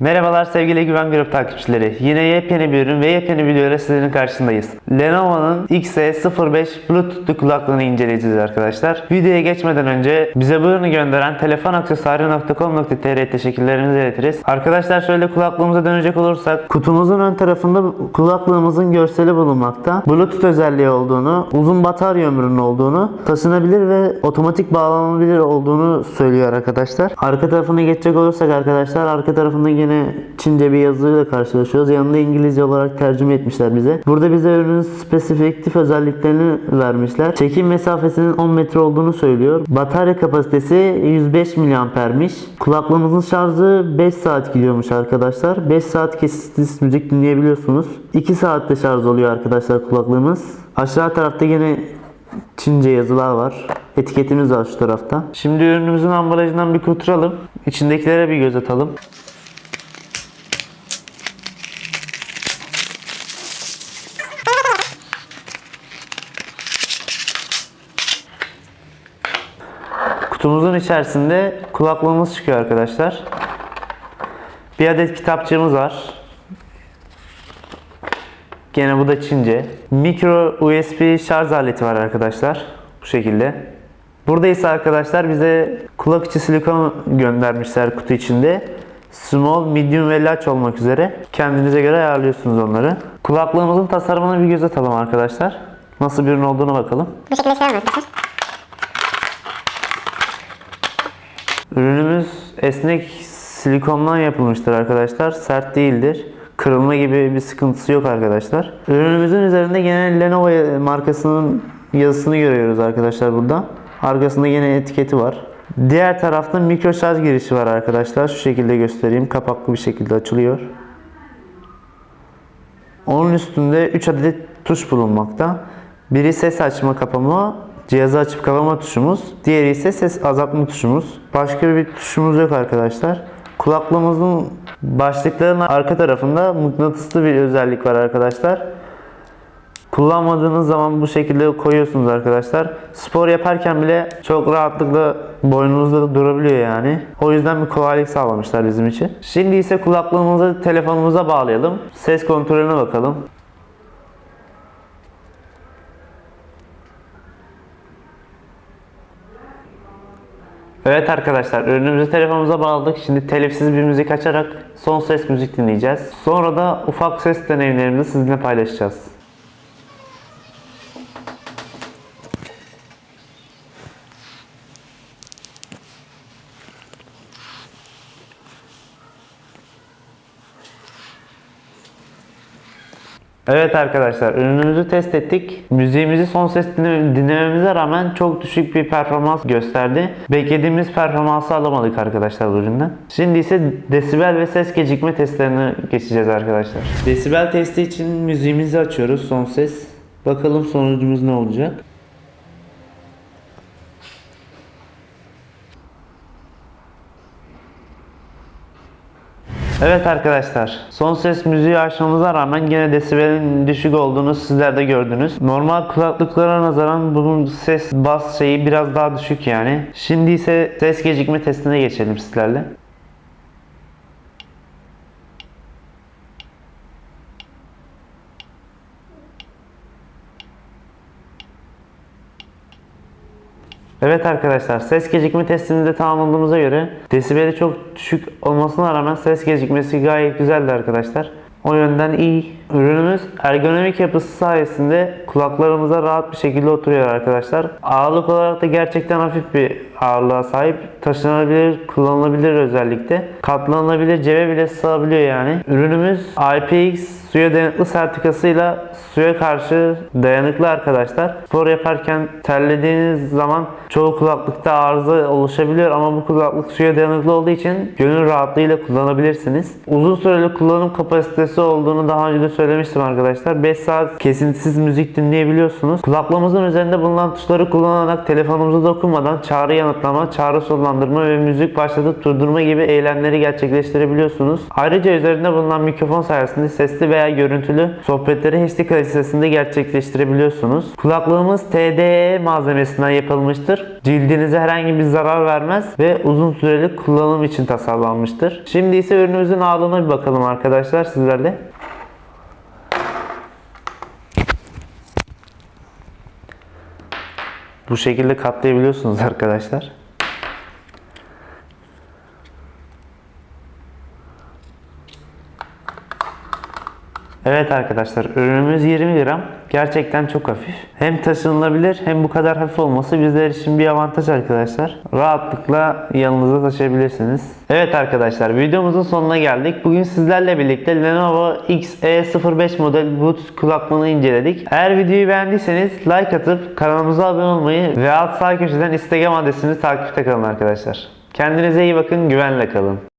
Merhabalar sevgili Güven Grup takipçileri. Yine yepyeni bir ürün ve yepyeni bir videoyla sizlerin karşısındayız. Lenovo'nun XE05 Bluetooth'lu kulaklığını inceleyeceğiz arkadaşlar. Videoya geçmeden önce bize bu ürünü gönderen telefonaksesuarı.com.tr teşekkürlerimizi iletiriz. Arkadaşlar şöyle kulaklığımıza dönecek olursak kutumuzun ön tarafında kulaklığımızın görseli bulunmakta. Bluetooth özelliği olduğunu, uzun batarya ömrünün olduğunu, taşınabilir ve otomatik bağlanabilir olduğunu söylüyor arkadaşlar. Arka tarafına geçecek olursak arkadaşlar arka tarafında yine Çince bir yazıyla karşılaşıyoruz. Yanında İngilizce olarak tercüme etmişler bize. Burada bize ürünün spesifik özelliklerini vermişler. Çekim mesafesinin 10 metre olduğunu söylüyor. Batarya kapasitesi 105 miliampermiş. Kulaklığımızın şarjı 5 saat gidiyormuş arkadaşlar. 5 saat kesintisiz müzik dinleyebiliyorsunuz. 2 saatte şarj oluyor arkadaşlar kulaklığımız. Aşağı tarafta yine Çince yazılar var. Etiketimiz var şu tarafta. Şimdi ürünümüzün ambalajından bir kurtaralım. İçindekilere bir göz atalım. Kutumuzun içerisinde kulaklığımız çıkıyor arkadaşlar. Bir adet kitapçığımız var. Gene bu da Çince. Micro USB şarj aleti var arkadaşlar. Bu şekilde. Burada ise arkadaşlar bize kulak içi silikon göndermişler kutu içinde. Small, medium ve large olmak üzere. Kendinize göre ayarlıyorsunuz onları. Kulaklığımızın tasarımına bir göz atalım arkadaşlar. Nasıl bir ürün olduğunu bakalım. Bu şekilde. Ürünümüz esnek silikondan yapılmıştır arkadaşlar. Sert değildir. Kırılma gibi bir sıkıntısı yok arkadaşlar. Ürünümüzün üzerinde yine Lenovo markasının yazısını görüyoruz arkadaşlar burada. Arkasında yine etiketi var. Diğer tarafta mikro şarj girişi var arkadaşlar. Şu şekilde göstereyim. Kapaklı bir şekilde açılıyor. Onun üstünde 3 adet tuş bulunmakta. Biri ses açma kapama, cihazı açıp kapama tuşumuz. Diğeri ise ses azaltma tuşumuz. Başka bir tuşumuz yok arkadaşlar. Kulaklığımızın başlıklarının arka tarafında mıknatıslı bir özellik var arkadaşlar. Kullanmadığınız zaman bu şekilde koyuyorsunuz arkadaşlar. Spor yaparken bile çok rahatlıkla boynunuzda durabiliyor yani. O yüzden bir kolaylık sağlamışlar bizim için. Şimdi ise kulaklığımızı telefonumuza bağlayalım. Ses kontrolüne bakalım. Evet arkadaşlar ürünümüzü telefonumuza bağladık. Şimdi telifsiz bir müzik açarak son ses müzik dinleyeceğiz. Sonra da ufak ses deneyimlerimizi sizinle paylaşacağız. Evet arkadaşlar ürünümüzü test ettik. Müziğimizi son ses dinle- dinlememize rağmen çok düşük bir performans gösterdi. Beklediğimiz performansı alamadık arkadaşlar bu üründen. Şimdi ise desibel ve ses gecikme testlerine geçeceğiz arkadaşlar. Desibel testi için müziğimizi açıyoruz son ses. Bakalım sonucumuz ne olacak. Evet arkadaşlar, son ses müziği açmamıza rağmen yine desibelin düşük olduğunu sizler de gördünüz. Normal kulaklıklara nazaran bunun ses bas şeyi biraz daha düşük yani. Şimdi ise ses gecikme testine geçelim sizlerle. Evet arkadaşlar ses gecikme testini de tamamladığımıza göre desibeli çok düşük olmasına rağmen ses gecikmesi gayet güzeldi arkadaşlar. O yönden iyi. Ürünümüz ergonomik yapısı sayesinde kulaklarımıza rahat bir şekilde oturuyor arkadaşlar. Ağırlık olarak da gerçekten hafif bir ağırlığa sahip. Taşınabilir, kullanılabilir özellikle. Katlanılabilir, cebe bile sığabiliyor yani. Ürünümüz IPX suya dayanıklı sertifikasıyla suya karşı dayanıklı arkadaşlar. Spor yaparken terlediğiniz zaman çoğu kulaklıkta arıza oluşabiliyor ama bu kulaklık suya dayanıklı olduğu için gönül rahatlığıyla kullanabilirsiniz. Uzun süreli kullanım kapasitesi olduğunu daha önce de söylemiştim arkadaşlar. 5 saat kesintisiz müzik dinleyebiliyorsunuz. Kulaklığımızın üzerinde bulunan tuşları kullanarak telefonumuza dokunmadan çağrı yanıtlama, çağrı sonlandırma ve müzik başlatıp durdurma gibi eylemleri gerçekleştirebiliyorsunuz. Ayrıca üzerinde bulunan mikrofon sayesinde sesli veya görüntülü sohbetleri HD kalitesinde gerçekleştirebiliyorsunuz. Kulaklığımız TDE malzemesinden yapılmıştır. Cildinize herhangi bir zarar vermez ve uzun süreli kullanım için tasarlanmıştır. Şimdi ise ürünümüzün ağırlığına bir bakalım arkadaşlar sizlerle. Bu şekilde katlayabiliyorsunuz arkadaşlar. Evet arkadaşlar ürünümüz 20 gram. Gerçekten çok hafif. Hem taşınılabilir hem bu kadar hafif olması bizler için bir avantaj arkadaşlar. Rahatlıkla yanınıza taşıyabilirsiniz. Evet arkadaşlar videomuzun sonuna geldik. Bugün sizlerle birlikte Lenovo XE05 model Bluetooth kulaklığını inceledik. Eğer videoyu beğendiyseniz like atıp kanalımıza abone olmayı ve alt sağ köşeden Instagram adresini takipte kalın arkadaşlar. Kendinize iyi bakın, güvenle kalın.